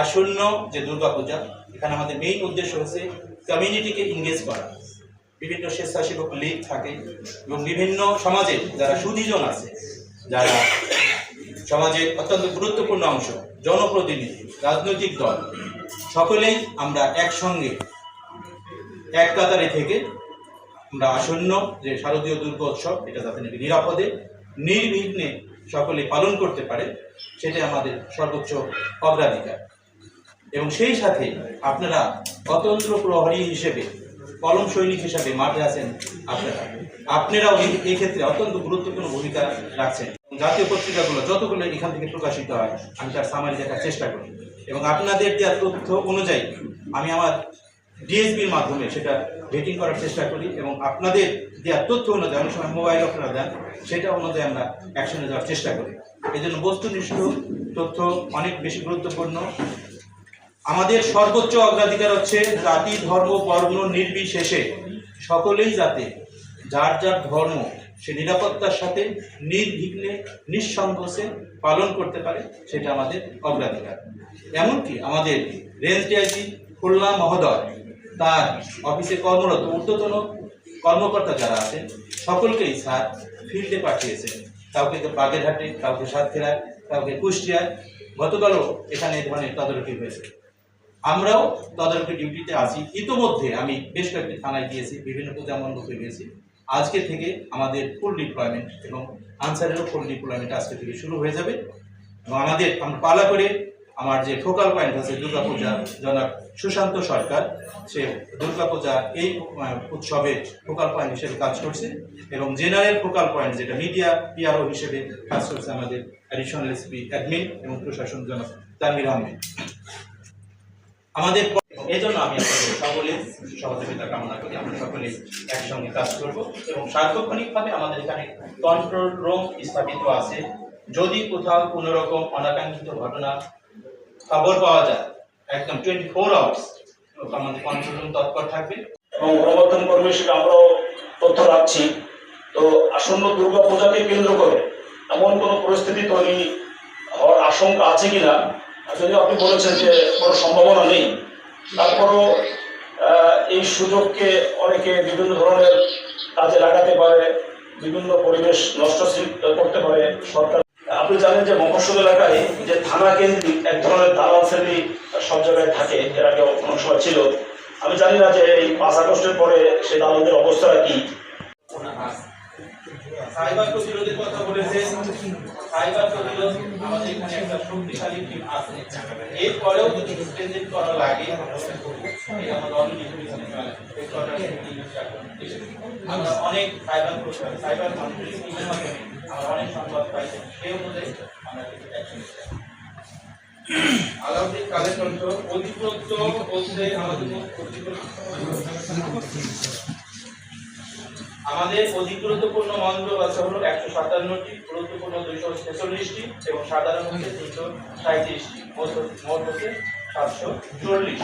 আসন্ন যে দুর্গাপূজা, এখানে আমাদের মেইন উদ্দেশ্য হচ্ছে কমিউনিটিকে ইংগেজ করা। বিভিন্ন স্বেচ্ছাসেবক লীগ থাকে এবং বিভিন্ন সমাজের যারা সুদীজন আছে, যারা সমাজের অত্যন্ত গুরুত্বপূর্ণ অংশ, জনপ্রতিনিধি, রাজনৈতিক দল, সকলেই আমরা একসঙ্গে, এক কাতারে থেকে আমরা আসন্ন যে শারদীয় দুর্গোৎসব এটা যাতে নাকি নিরাপদে, নির্বিঘ্নে সকলে পালন করতে পারে সেটা আমাদের সর্বোচ্চ অগ্রাধিকার। এবং সেই সাথে আপনারা অতন্ত্র প্রহরী হিসেবে, কলম সৈনিক হিসেবে মাঠে আছেন আপনারা। আপনারাও এই ক্ষেত্রে অত্যন্ত গুরুত্বপূর্ণ ভূমিকা রাখছেন। জাতীয় পত্রিকাগুলো যতগুলো এখান থেকে প্রকাশিত হয়, আমি তার সামারি দেখার চেষ্টা করি। এবং আপনাদের দেওয়া তথ্য অনুযায়ী আমি আমার ডিএসবির মাধ্যমে সেটা ভেটিং করার চেষ্টা করি এবং আপনাদের দেওয়া তথ্য অনুযায়ী, অনেক সময় মোবাইল আপনারা দেন, সেটা অনুযায়ী আমরা অ্যাকশনে যাওয়ার চেষ্টা করি। এই জন্য বস্তুনিষ্ঠ তথ্য অনেক বেশি গুরুত্বপূর্ণ। আমাদের সর্বোচ্চ অগ্রাধিকার হচ্ছে জাতি, ধর্ম, বর্ণ নির্বিশেষে সকলেই যাতে যার যার ধর্ম সে নিরাপত্তার সাথে নির্বিঘ্নে নিঃসংকোচে পালন করতে পারে, সেটা আমাদের অগ্রাধিকার। এমনকি আমাদের রেঞ্জ ডিআইজি খুলনা মহোদয়, তার অফিসে কর্মরত ঊর্ধ্বতন কর্মকর্তা যারা আছেন, সকলকেই স্যার ফিল্ডে পাঠিয়েছেন। কাউকে বাগেরহাটে, কাউকে সাতক্ষীরায়, কাউকে কুষ্টিয়ায়। গতকালও এখানে এই ধরনের তদারকি হয়েছে। আমরাও তদারকি ডিউটিতে আছি। ইতোমধ্যে আমি বেশ কয়েকটি থানায় গিয়েছি, বিভিন্ন পূজা মণ্ডপে গিয়েছি। আজকে থেকে আমাদের ফুল ডিপ্লয়মেন্ট এবং আনসারেরও ফুল ডিপ্লয়মেন্ট আজকে থেকে শুরু হয়ে যাবে। এবং আমাদের, আমরা পালা করে আমার যে ফোকাল পয়েন্ট আছে, দুর্গাপূজা, জনাব সুশান্ত সরকার, সে দুর্গাপূজা এই উৎসবের ফোকাল পয়েন্ট হিসেবে কাজ করছে এবং জেনারেল ফোকাল পয়েন্ট যেটা মিডিয়া পিআরও হিসেবে কাজ করছে আমাদের অ্যাডিশনাল এসপি অ্যাডমিন এবং প্রশাসন জনাব তানভীর আহমেদ। আমাদের এই জন্য আমি সকলে সহযোগিতা কামনা করি। আমরা সকলে একসঙ্গে কাজ করব এবং সার্বক্ষণিকভাবে আমাদের এখানে কন্ট্রোল রুম স্থাপিত আছে। যদি কোথাও কোনো রকম অনাকাঙ্ক্ষিত ঘটনা খবর পাওয়া যায়, একদম টোয়েন্টি ফোর আওয়ার্স আমাদের কন্ট্রোল রুম তৎপর থাকবে। এবং গণমাধ্যম কর্মী হিসেবে আমরাও তথ্য রাখছি। তো আসন্ন দুর্গা পূজাকে কেন্দ্র করে এমন কোনো পরিস্থিতি তৈরি হওয়ার আশঙ্কা আছে কিনা যদিও আপনি বলেছেন যে কোনো সম্ভাবনা নেই, তারপরও এই সুযোগকে অনেকে বিভিন্ন ধরনের কাজে লাগাতে পারে, বিভিন্ন পরিবেশ নষ্ট করতে পারে সরকার। আপনি জানেন যে মফস্বল এলাকায় যে থানা কেন্দ্রিক এক ধরনের দালাল শ্রেণি সব জায়গায় থাকে, এর আগে অনেক সময় ছিল। আমি জানি না যে এই পাঁচ আগস্টের পরে সেই দালালদের অবস্থাটা কি। সাইবার প্রতিরোধের কথা বলেছেন সাইবার প্রতিরোধ আমাদের এখানে একটা শক্তিশালী টিম আছে। এরপরেও যদি স্ট্রেন্থেন করা লাগে অনেক সাইবার সাইবার অনেক সংবাদ পাই। সেই অনুযায়ী আমরা আলাউদ্দিন কাদের কণ্ঠ? অধিকৃত বলতে আমাদের আমাদের অধিক গুরুত্বপূর্ণ মন্ত্র আছে হলো একশো সাতান্নটি গুরুত্বপূর্ণ দুইশো ছেচল্লিশটি এবং সাধারণ হচ্ছে দুইশো সাঁত্রিশটি মোট হচ্ছে সাতশো চল্লিশ।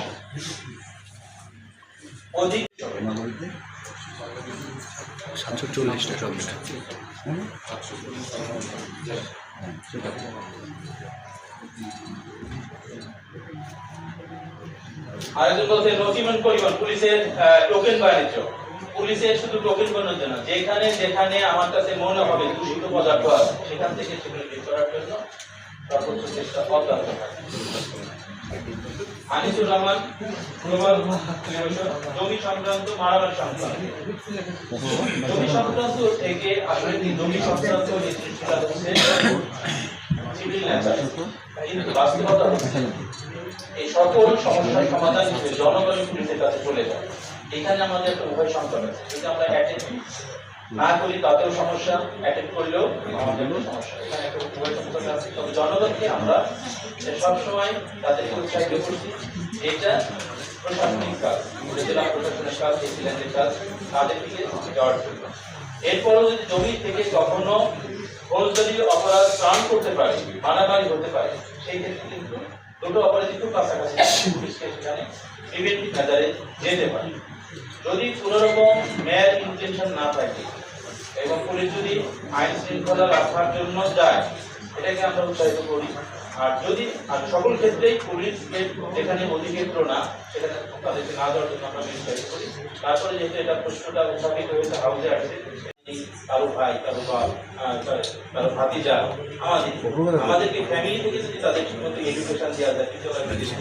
অধিক সাতশো চল্লিশটা চল্লিশটা আরেকজন বলছে ডকুমেন্ট পরিমাণ পুলিশের টোকেন বাণিজ্য। পুলিশের শুধু টোকেন বাণিজ্য না যেখানে যেখানে আমার কাছে মনে হবে দূষিত পদার্থ আছে, সেখান থেকে সেগুলো বের করার জন্য সর্বোচ্চ চেষ্টা অব্যাহত আনিসুর রহমান জমি সংক্রান্ত সংক্রান্ত। জমি সংক্রান্ত থেকে আসলে জমি সংক্রান্ত হচ্ছে এই সকল সমস্যার সমাধান হিসেবে জনগণের পুলিশের কাছে চলে যায় এখানে আমাদের একটা উভয় সংকট আছে যদি আমরা অ্যাটেন্ড না করি তাতেও সমস্যা অ্যাটেন্ড করলেও আমাদের সমস্যা। এখানে একটা উভয় সংকট আছে, তবে জনগণকে আমরা সবসময় তাদেরকে উৎসাহিত করছি। এটা প্রশাসনিক কাজ জেলা প্রশাসনের কাজ এসিল্যান্ডের কাজ, তাদের দিকে যাওয়ার জন্য। এরপরও যদি জমি থেকে কখনো ফৌজদারি অপরাধ ত্রাণ করতে পারে, মারামারি হতে পারে, সেই ক্ষেত্রে কিন্তু দুটো অপরাধী খুব কাছাকাছি পুলিশকে সেখানে প্রিভেন্টিভ মেজারে যেতে পারে। যদি কোনো রকম ম্যাল ইন্টেনশন না থাকে এবং পুলিশ যদি আইন শৃঙ্খলা রাখার জন্য যায়, এটাকে আমরা উৎসাহিত করি। আর যদি, আর সকল ক্ষেত্রেই পুলিশকে যেখানে অধিক্ষেত্র না, সেখানে তাদেরকে না দেওয়ার জন্য আমরা উৎসাহিত করি। তারপরে যেহেতু এটা প্রশ্নটা উত্থাপিত হয়েছে হাউসে আসছে এই কারও ভাই কারও বাপ কারো- কারও ভাতিজা আমাদের আমাদেরকে ফ্যামিলি থেকে যদি তাদের ঠিকমতো এডুকেশন দেওয়া যায় কিছু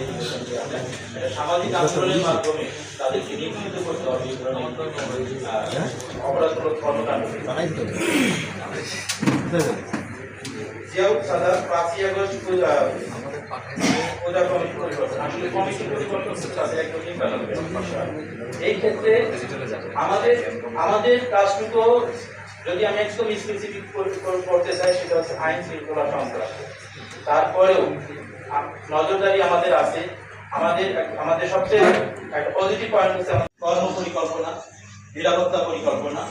এডুকেশন দেওয়া যায় এটা সামাজিক আন্দোলনের মাধ্যমে তাদেরকে নিয়মিত করতে হবে এই ধরনের অপরাধমূলক কর্মকাণ্ড। জিয়াউল সাদাত পাঁচই আগস্ট এই ক্ষেত্রে আমাদের আমাদের কাজটুকু যদি আমি একদম স্পেসিফিক করতে চাই সেটা হচ্ছে আইন শৃঙ্খলা সন্ত্রাস তারপরেও নজরদারি আমাদের আছে আমাদের আমাদের সবচেয়ে একটা পজিটিভ পয়েন্ট হচ্ছে কর্ম পরিকল্পনা নিরাপত্তা পরিকল্পনা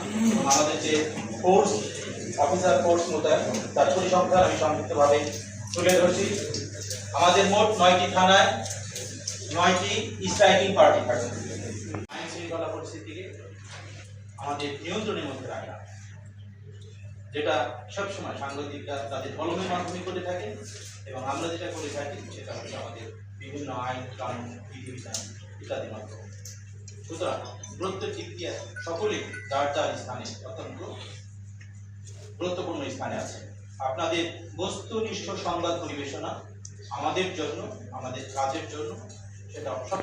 আমাদের যে ফোর্স অফিসার ফোর্স মোতায়েন, তার পরিসংখ্যান আমি সংক্ষিপ্তভাবে তুলে ধরছি। আমাদের মোট নয়টি থানায়, নয়টি স্ট্রাইকিং পার্টি থাকে আইন শৃঙ্খলা পরিস্থিতিকে আমাদের নিয়ন্ত্রণের মধ্যে রাখা। যেটা সবসময় সাংবাদিকরা তাদের কলমের মাধ্যমে করে থাকে এবং আমরা যেটা করে থাকি সেটা হচ্ছে আমাদের বিভিন্ন আইন, কানুন, বিধিবিধান ইত্যাদি মাধ্যমে। সুতরাং প্রত্যেক দিক দিয়ে সকলেই যার যার স্থানে অত্যন্ত গুরুত্বপূর্ণ স্থানে আছে। আপনাদের বস্তুনিষ্ঠ সংবাদ পরিবেশনা আমাদের জন্য আমাদের কাজের জন্য সেটা সব